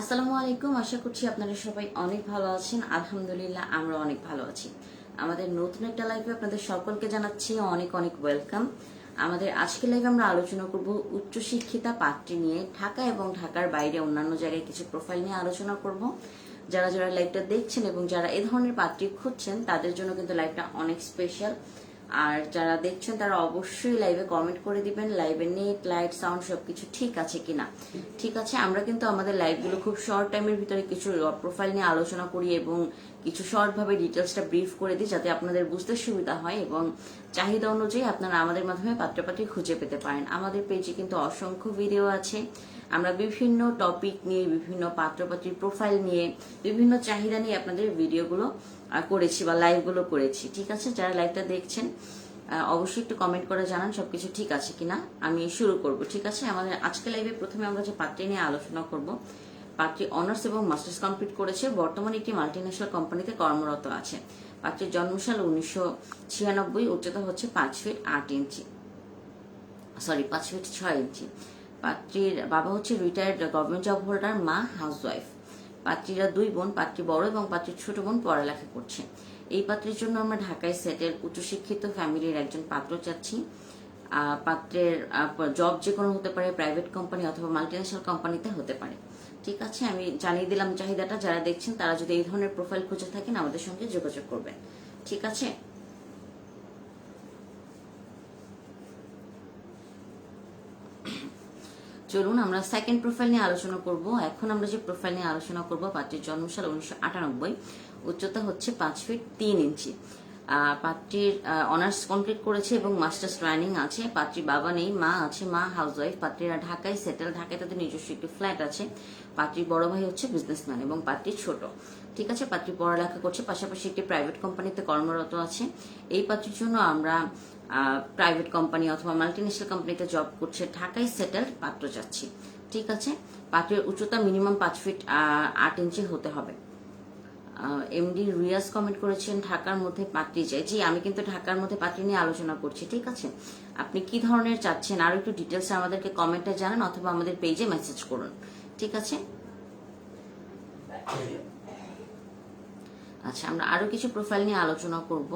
আসসালামু আলাইকুম, আশা করছি আপনারা সবাই অনেক ভালো আছেন। আলহামদুলিল্লাহ আমরা অনেক ভালো আছি। আমাদের নতুন একটা লাইভে আপনাদের সকলকে জানাচ্ছি অনেক অনেক ওয়েলকাম আমাদের আজকে লাইভে আমরা আলোচনা করব উচ্চশিক্ষিতা পাত্রী নিয়ে। ঢাকা এবং ঢাকার বাইরে অন্যান্য জায়গায় কিছু প্রোফাইল নিয়ে আলোচনা করব। যারা যারা লাইভটা দেখছেন এবং যারা এ ধরনের পাত্রী খুঁজছেন, তাদের জন্য কিন্তু লাইভটা অনেক স্পেশাল আর যারা দেখছেন, তারা অবশ্যই লাইভে কমেন্ট করে দিবেন। লাইভে নেট লাইট সাউন্ড সবকিছু ঠিক আছে কিনা? ঠিক আছে, আমরা কিন্তু আমাদের লাইভগুলো খুব শর্ট টাইমের ভিতরে কিছু প্রোফাইল নিয়ে আলোচনা করি এবং কিছু শর্ট ভাবে ডিটেলসটা ব্রিফ করে দিই যাতে আপনাদের বুঝতে সুবিধা হয় এবং চাহিদা অনুযায়ী আপনারা আমাদের মাধ্যমে পাত্রপাত্রী খুঁজে পেতে পারেন। আমাদের পেজে কিন্তু অসংখ্য ভিডিও আছে। আমরা বিভিন্ন টপিক নিয়ে, বিভিন্ন পাত্রপাত্রীর প্রোফাইল নিয়ে, বিভিন্ন চাহিদা নিয়ে আপনাদের ভিডিওগুলো করেছি বা লাইভগুলো করেছি। ঠিক আছে? যারা লাইভটা দেখছেন অবশ্যই একটু কমেন্ট করে জানান সবকিছু ঠিক আছে কিনা। আমি শুরু করব, ঠিক আছে? আমাদের আজকে লাইভে প্রথমে আমরা যে পাত্রী নিয়ে আলোচনা করব পাত্রী অনার্স এবং মাস্টার্স কমপ্লিট করেছে। বর্তমানে একটি মাল্টিন্যাশনাল কোম্পানিতে কর্মরত আছে। পাত্রীর জন্মসাল উনিশশো ছিয়ানব্বই, উচ্চতা হচ্ছে পাঁচ ফিট আট ইঞ্চি সরি পাঁচ ফিট ছয় ইঞ্চি পাত্রীর বাবা হচ্ছে রিটায়ার্ড গভর্নমেন্ট জব হোল্ডার মা হাউসওয়াইফ পাত্রীরা দুই বোন, পাত্রী বড় এবং পাত্রীর ছোট বোন পড়ালেখা করছে। এই পাত্রের জন্য আমরা ঢাকায় সেটেল, উচ্চশিক্ষিত ফ্যামিলির একজন পাত্র চাচ্ছি। পাত্রের জব যে কোনো হতে পারে প্রাইভেট কোম্পানি অথবা মাল্টিনেশনাল কোম্পানিতে হতে পারে। ঠিক আছে, আমি জানিয়ে দিলাম চাহিদাটা। যারা দেখছেন, তারা যদি এই ধরনের প্রোফাইল খুঁজে থাকেন, আমাদের সঙ্গে যোগাযোগ করবেন। ঠিক আছে? চলুন, আমরা সেকেন্ড প্রোফাইল নিয়ে আলোচনা করব। এখন আমরা যে প্রোফাইল নিয়ে আলোচনা করব পাত্রীর জন্মসাল উনিশশো আটানব্বই। উচ্চতা হচ্ছে পাঁচ ফিট তিন ইঞ্চি পাত্রীর অনার্স কমপ্লিট করেছে এবং মাস্টার্স ট্রেনিং আছে। পাত্রীর বাবা নেই, মা আছে, মা হাউসওয়াইফ পাত্রীরা ঢাকায় সেটেল ঢাকায়, তাদের নিজস্ব একটি ফ্ল্যাট আছে। পাত্রীর বড় ভাই হচ্ছে বিজনেসম্যান এবং পাত্রী ছোট। ঠিক আছে? পাত্রী পড়ালেখা করছে, পাশাপাশি একটি প্রাইভেট কোম্পানিতে কর্মরত আছে। এই পাত্রীর জন্য আমরা প্রাইভেট কোম্পানি অথবা মাল্টিনেশনাল কোম্পানিতে জব করছে। ঢাকায় সেটেল পাত্র যাচ্ছি। ঠিক আছে? পাত্রের উচ্চতা মিনিমাম পাঁচ ফিট আট ইঞ্চি হতে হবে। এমডি রিয়াজ কমেন্ট করেছেন, ঢাকার মধ্যে পাত্রী চাই। জি, আমি কিন্তু ঢাকার মধ্যে পাত্রী নিয়ে আলোচনা করছি, ঠিক আছে? আপনি কি ধরনের চাচ্ছেন? আরও একটু ডিটেলস আমাদেরকে কমেন্টে জানান অথবা আমাদের পেজে মেসেজ করুন, ঠিক আছে? আচ্ছা আমরা আরও কিছু প্রোফাইল নিয়ে আলোচনা করব।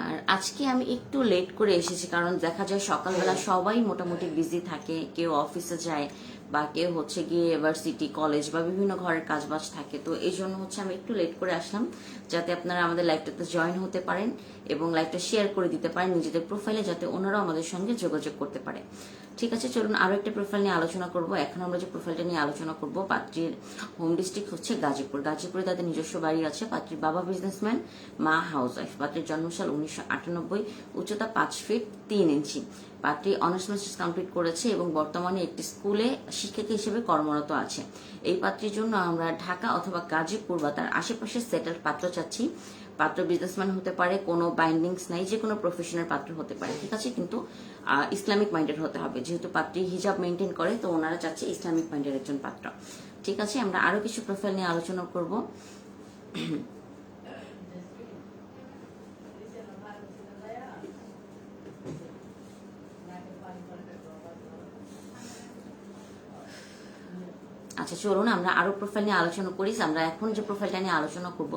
আর আজকে আমি একটু লেট করে এসেছি, কারণ দেখা যায় সকালবেলা সবাই মোটামুটি বিজি থাকে, কেউ অফিসে যায় বা কেউ হচ্ছে গিয়ে ইউনিভার্সিটি কলেজ বা বিভিন্ন ঘরের কাজবাজ থাকে। তো এই জন্য হচ্ছে আমি একটু লেট করে আসলাম, যাতে আপনারা আমাদের লাইভটাতে জয়েন হতে পারেন এবং লাইভটা শেয়ার করে দিতে পারেন নিজেদের প্রোফাইলে যাতে ওনারাও আমাদের সঙ্গে যোগাযোগ করতে পারে। ঠিক আছে, চলুন আরও একটা প্রোফাইল নিয়ে আলোচনা করব। এখন আমরা যে প্রোফাইলটা নিয়ে আলোচনা করব, পাত্রীর হোম ডিস্ট্রিক্ট হচ্ছে গাজীপুর। গাজীপুরে তাদের নিজস্ব বাড়ি আছে, পাত্রীর বাবা বিজনেসম্যান মা হাউস ওয়াইফ পাত্রীর জন্মসাল উনিশশো আটানব্বই, উচ্চতা পাঁচ ফিট তিন ইঞ্চি পাত্রী অনার্স মাস্টার্স কমপ্লিট করেছে এবং বর্তমানে একটি স্কুলে শিক্ষিকা হিসেবে কর্মরত আছে। এই পাত্রীর জন্য আমরা ঢাকা অথবা গাজীপুর বা তার আশেপাশে সেটেল পাত্র চাচ্ছি। পাত্র বিজনেসম্যান হতে পারে, কোনো বাইন্ডিংস নাই যে কোনো প্রফেশনাল পাত্র হতে পারে, ঠিক আছে? কিন্তু ইসলামিক মাইন্ডেড হতে হবে। যেহেতু পাত্রী হিজাব মেনটেন করে, তো ওনারা চাচ্ছে ইসলামিক মাইন্ডের একজন পাত্র। ঠিক আছে? আমরা আরও কিছু প্রোফাইল নিয়ে আলোচনা করব। আচ্ছা চলুন আমরা আরও প্রোফাইল নিয়ে আলোচনা করি। আমরা এখন যে প্রোফাইলটা নিয়ে আলোচনা করব,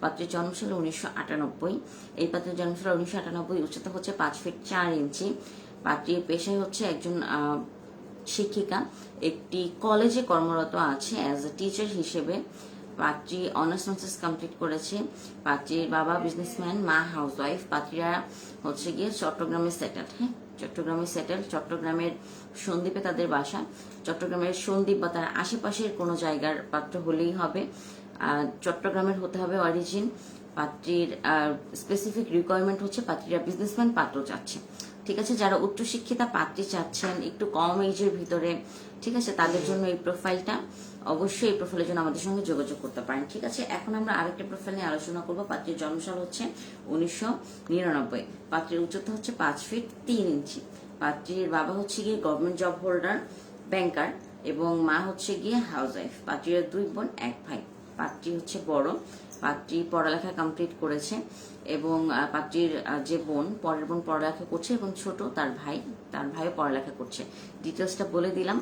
পাত্রের জন্মসাল উনিশশো আটানব্বই। এই পাত্রের জন্মসাল উনিশশো আটানব্বই হচ্ছে পাঁচ ফিট চার ইঞ্চি। পাত্রীর পেশায় হচ্ছে একজন শিক্ষিকা। একটি কলেজে কর্মরত আছে অ্যাজ এ টিচার হিসেবে। পাত্রী অনার্স মাস্টার্স কমপ্লিট করেছে। পাত্রীর বাবা বিজনেসম্যান মা হাউস ওয়াইফ পাত্রীরা হচ্ছে গিয়ে চট্টগ্রামে সেটেল হ্যাঁ? চট্টগ্রামে সেটেল চট্টগ্রামের সন্দ্বীপে তাদের বাসা। চট্টগ্রামের সন্দ্বীপ বা তার আশেপাশের কোনো জায়গার পাত্র হলেই হবে। চট্টগ্রামের হতে হবে অরিজিন পাত্রীর স্পেসিফিক রিকোয়ারমেন্ট হচ্ছে পাত্রীরা বিজনেসম্যান পাত্র চাচ্ছে। ঠিক আছে? যারা উচ্চশিক্ষিতা পাত্রী চাচ্ছেন একটু কম এজের ভিতরে, ঠিক আছে? তাদের জন্য এই প্রোফাইলটা অবশ্যই এই প্রোফাইলের জন্য আমাদের সঙ্গে যোগাযোগ করতে পারেন, ঠিক আছে? এখন আমরা আরেকটা প্রোফাইল নিয়ে আলোচনা করব। পাত্রীর জন্মসাল হচ্ছে উনিশশো নিরানব্বই। পাত্রীর উচ্চতা হচ্ছে পাঁচ ফিট তিন ইঞ্চি পাত্রীর বাবা হচ্ছে গিয়ে গভর্নমেন্ট জব হোল্ডার ব্যাংকার এবং মা হচ্ছে গিয়ে হাউস ওয়াইফ পাত্রীর দুই বোন, এক ভাই। পাত্রী হচ্ছে বড়। পাত্রী পড়ালেখা কমপ্লিট করেছে এবং পাত্রীর যে বোন, পরের বোন পড়ালেখা করছে এবং ছোট তার ভাই, তার ভাইও পড়ালেখা করছে। ডিটেলসটা বলে দিলাম।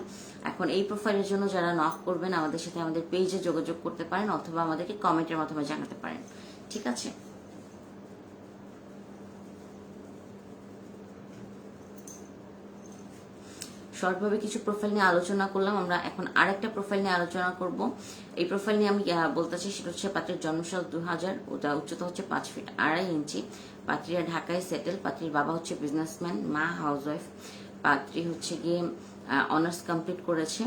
এখন এই প্রোফাইলের জন্য যারা নক করবেন, আমাদের সাথে আমাদের পেজে যোগাযোগ করতে পারেন অথবা আমাদেরকে কমেন্টের মাধ্যমে জানাতে পারেন। ঠিক আছে? শর্টভাবে কিছু প্রোফাইল নিয়ে আলোচনা করলাম, আমরা এখন আরেকটা প্রোফাইল নিয়ে আলোচনা করব। এই প্রোফাইল নিয়ে আমি বলতে চাই সেটা হচ্ছে পাত্রের জন্মসাল দু হাজার ওটা উচ্চতা হচ্ছে পাঁচ ফিট আড়াই ইঞ্চি। পাত্রীরা ঢাকায় সেটেল পাত্রীর বাবা হচ্ছে বিজনেসম্যান মা হাউসওয়াইফ পাত্রী হচ্ছে গিয়ে অনার্স কমপ্লিট করেছে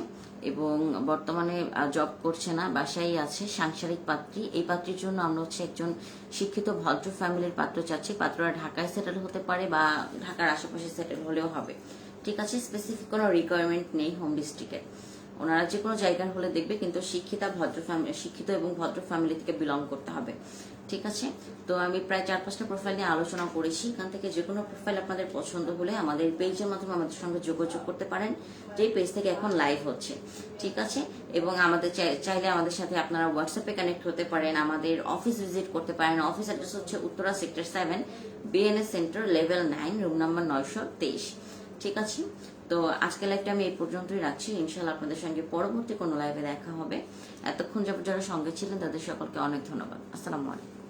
এবং বর্তমানে জব করছে না বাসায় আছে, সাংসারিক পাত্রী। এই পাত্রীর জন্য আমরা হচ্ছে একজন শিক্ষিত, ভদ্র ফ্যামিলির পাত্র চাচ্ছি। পাত্ররা ঢাকায় সেটেল হতে পারে বা ঢাকার আশেপাশে সেটেল হলেও হবে। ঠিক আছে স্পেসিফিক কোনো রিকোয়ারমেন্ট নেই হোম ডিস্ট্রিক্টের ওনারা যে কোনো জায়গার হলে দেখবে কিন্তু শিক্ষিতা ভদ্র ফ্যামিলি শিক্ষিত এবং ভদ্র ফ্যামিলি থেকে বিলং করতে হবে, ঠিক আছে? তো আমি প্রায় চার পাঁচটা প্রোফাইল নিয়ে আলোচনা করেছি। এখান থেকে যে কোনো প্রোফাইল আপনাদের পছন্দ হলে আমাদের পেজের মাধ্যমে আমাদের সঙ্গে যোগাযোগ করতে পারেন যে পেজ থেকে এখন লাইভ হচ্ছে, ঠিক আছে? এবং আমাদের চাই- চাইলে আমাদের সাথে আপনারা হোয়াটসঅ্যাপে কানেক্ট হতে পারেন, আমাদের অফিস ভিজিট করতে পারেন। অফিস অ্যাড্রেস হচ্ছে Uttara sector seven BNS center level nine room number নয়শো তেইশ। ঠিক আছে? তো আজকে লাইভটা আমি এই পর্যন্তই রাখছি। ইনশাল্লাহ আপনাদের সঙ্গে পরবর্তী কোনো লাইভে দেখা হবে। এতক্ষণ যারা সঙ্গে ছিলেন, তাদের সকলকে অনেক ধন্যবাদ। আসসালামু আলাইকুম।